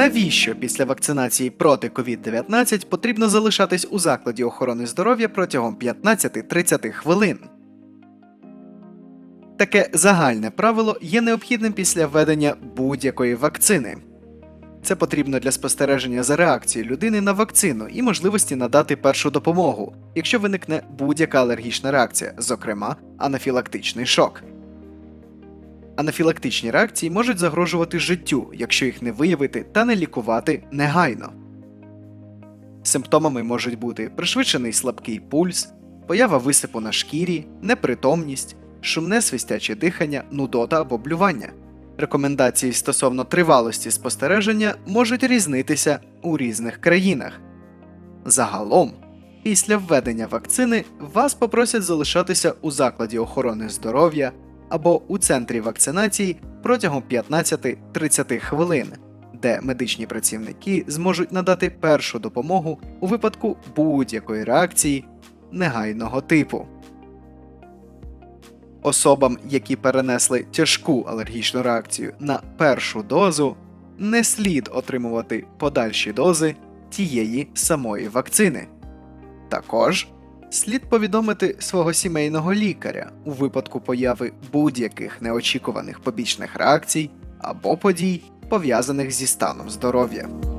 Навіщо після вакцинації проти COVID-19 потрібно залишатись у закладі охорони здоров'я протягом 15-30 хвилин? Таке загальне правило є необхідним після введення будь-якої вакцини. Це потрібно для спостереження за реакцією людини на вакцину і можливості надати першу допомогу, якщо виникне будь-яка алергічна реакція, зокрема анафілактичний шок. Анафілактичні реакції можуть загрожувати життю, якщо їх не виявити та не лікувати негайно. Симптомами можуть бути пришвидшений слабкий пульс, поява висипу на шкірі, непритомність, шумне свистяче дихання, нудота або блювання. Рекомендації стосовно тривалості спостереження можуть різнитися у різних країнах. Загалом, після введення вакцини вас попросять залишатися у закладі охорони здоров'я або у центрі вакцинації протягом 15-30 хвилин, де медичні працівники зможуть надати першу допомогу у випадку будь-якої реакції негайного типу. Особам, які перенесли тяжку алергічну реакцію на першу дозу, не слід отримувати подальші дози тієї самої вакцини. Також слід повідомити свого сімейного лікаря у випадку появи будь-яких неочікуваних побічних реакцій або подій, пов'язаних зі станом здоров'я.